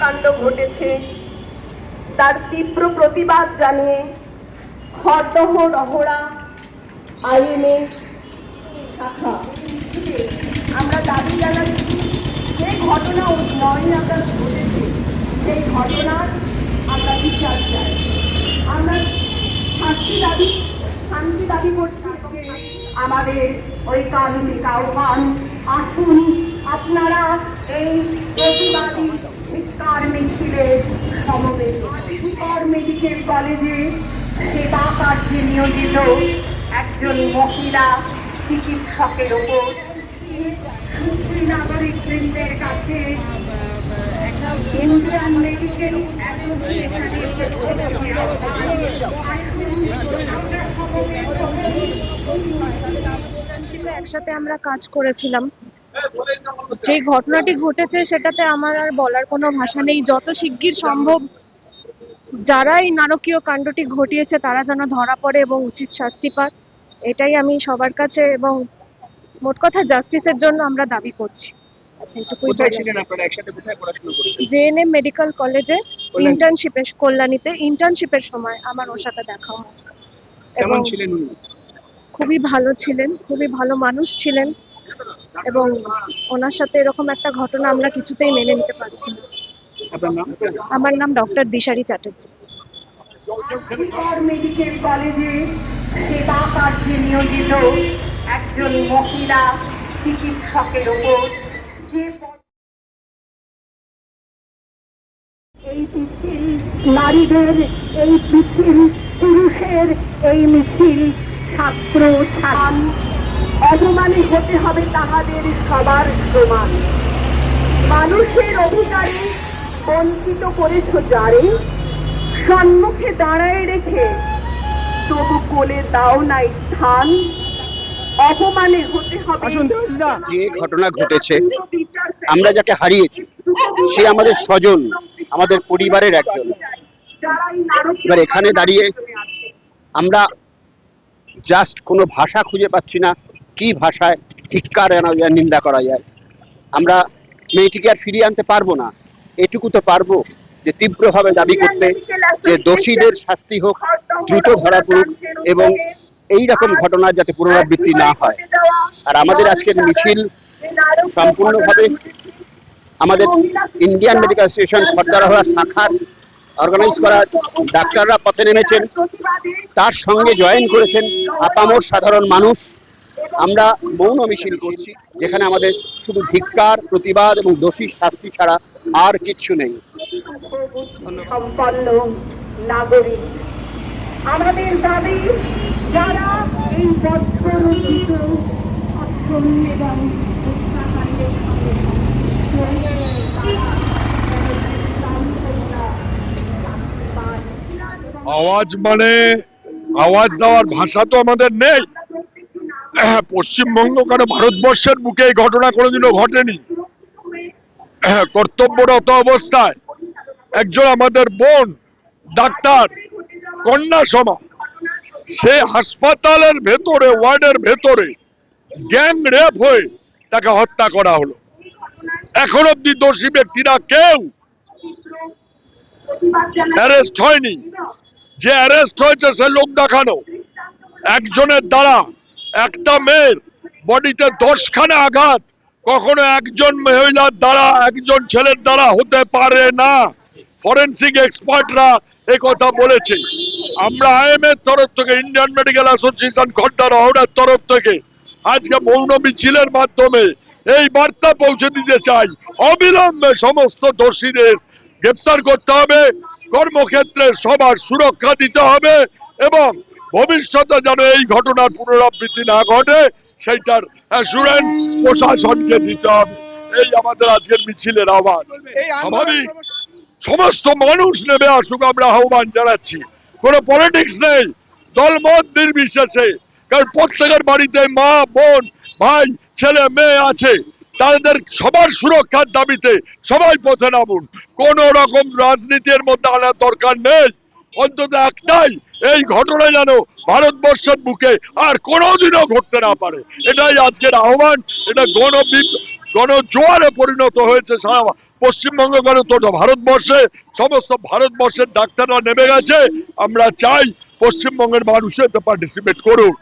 হত্যাকাণ্ড ঘটেছে। তার তীব্র প্রতিবাদ জানিয়ে খরদহ রহরা শাখা। আমরা দাবি জানাচ্ছি, যে ঘটনা নয় আকাশ ঘটেছে, সেই ঘটনার আমরা বিচার চাই। আমরা শান্তি দাবি শান্তি দাবি করছি আমাদের ওই কানুনিক আহ্বান আসুন। আপনারা এই প্রতিবাদী ভিক্ষার মিছিলে সমবেত মেডিকেল কলেজে সেবা কার্যে নিয়োজিত একজন মহিলা চিকিৎসকের ওপর। সুপ্রিম নাগরিক বৃন্দের কাছে ইন্ডিয়ান মেডিকেল ইন্টার্নশিপে একসাথে আমরা কাজ করেছিলাম। যে ঘটনাটি ঘটেছে সেটাতে আমার আর বলার কোনো ভাষা নেই। যত শিগগির সম্ভব যারা এই নারকীয় কাণ্ডটি ঘটিয়েছে তারা যেন ধরা পড়ে এবং উচিত শাস্তি পাক। এটাই আমি সবার কাছে এবং মোট কথা জাস্টিসের জন্য আমরা দাবি করছি। জেএনএম মেডিকেল কলেজে কল্যাণী। ইন্টার্নশিপে কল্যাণীতে ইন্টার্নশিপের সময় আমার ওর সাথে দেখা হয়। খুবই ভালো ছিলেন খুবই ভালো মানুষ ছিলেন। এবং ওনার সাথে এরকম একটা ঘটনা আমরা কিছুতেই মেনে নিতে পারছি না। আমার নাম ডক্টর দিশারি চ্যাটার্জি। মেডিকেল কলেজে সেবা কার্যে নিয়োজিত একজন মহিলা চিকিৎসকের ওপর যে এই মিছিল নারীদের এই মিছিল পুরুষের এই মিছিল ছাত্র ছাত্র অপমানে হতে হবে তাহাদের সবার সমান মানুষের অধিকারে বঞ্চিত করেছ যারে সম্মুখে দাঁড়ায় রেখে তবু কোলে দাও নাই স্থান অপমানে হতে হবে যে ঘটনা ঘটেছে আমরা যাকে হারিয়েছি সে আমাদের স্বজন আমাদের পরিবারের একজন। এবার এখানে দাঁড়িয়ে আমরা জাস্ট কোনো ভাষা খুঁজে পাচ্ছি না কি ভাষায় ধিক্কার আনা যায় নিন্দা করা যায়। আমরা মেয়েটিকে আর ফিরিয়ে আনতে পারব না। এটুকু তো পারব যে তীব্রভাবে দাবি করতে যে দোষীদের শাস্তি হোক, দ্রুত ধরা পড়ুক এবং এই রকম ঘটনা যাতে পুনরাবৃত্তি না হয়। আর আমাদের আজকের মিছিল সম্পূর্ণভাবে আমাদের ইন্ডিয়ান মেডিকেল অ্যাসোসিয়েশন খর্দারহরা শাখার অর্গানাইজ করা ডাক্তাররা পথে নেমেছেন। তার সঙ্গে জয়েন করেছেন আপামর সাধারণ মানুষ। আমরা মৌন মিছিল করছি যেখানে আমাদের শুধু ধিক্কার প্রতিবাদ এবং দোষীর শাস্তি ছাড়া আর কিচ্ছু নেই সম্পন্ন নাগরিক আমাদের দাবি যারা এই এবং হত্যাকাণ্ডের। আওয়াজ মানে আওয়াজ দেওয়ার ভাষা তো আমাদের নেই পশ্চিমবঙ্গ কেন ভারতবর্ষের বুকে এই ঘটনা কোনোদিনও ঘটেনি? কর্তব্যরত অবস্থায় একজন আমাদের বোন, ডাক্তার কন্যা সমা, সে হাসপাতালের ভেতরে, ওয়ার্ডের ভেতরে গ্যাং রেপ হয়ে তাকে হত্যা করা হলো। এখন অব্দি দোষী ব্যক্তিরা কেউ অ্যারেস্ট হয়নি। যে অ্যারেস্ট হয়েছে সে লোক দেখানো। একজনের দ্বারা একটা মেয়ের বডিতে দশখানা আঘাত। কখনো একজন মহিলার দ্বারা, একজন ছেলের দ্বারা হতে পারে না। ফরেন্সিক এক্সপার্টরা কথা বলেছে। আমরা আইএম এর তরফ থেকে ইন্ডিয়ান মেডিকেল অ্যাসোসিয়েশন খর্দার হাওড়ার তরফ থেকে আজকে মৌন মিছিলের মাধ্যমে এই বার্তা পৌঁছে দিতে চাই। অবিলম্বে সমস্ত দোষীদের গ্রেপ্তার করতে হবে। কর্মক্ষেত্রে সবার সুরক্ষা দিতে হবে এবং ভবিষ্যতে যেন এই ঘটনার পুনরাবৃত্তি না ঘটে সেইটার অ্যাসুরেন্স প্রশাসনকে দিতে হবে। এই আমাদের আজকের মিছিলের আহ্বান। স্বাভাবিক। সমস্ত মানুষ নেমে আসুক আমরা আহ্বান জানাচ্ছি। কোনো পলিটিক্স নেই। দলমত নির্বিশেষে কারণ প্রত্যেকের বাড়িতে মা বোন ভাই ছেলে মেয়ে আছে। তাদের সবার সুরক্ষার দাবিতে সবাই পথে নামুন। কোন রকম রাজনীতির মধ্যে আনার দরকার নেই। অন্তত একটাই এই ঘটনা যেন ভারতবর্ষের বুকে আর কোনোদিনও ঘটতে না পারে। এটাই আজকের আহ্বান, এটা গণ গণজোয়ারে পরিণত হয়েছে সারা পশ্চিমবঙ্গ গণতন্ত্র ভারতবর্ষে। সমস্ত ভারতবর্ষের ডাক্তাররা নেমে গেছে। আমরা চাই পশ্চিমবঙ্গের মানুষ এতে পার্টিসিপেট করুক।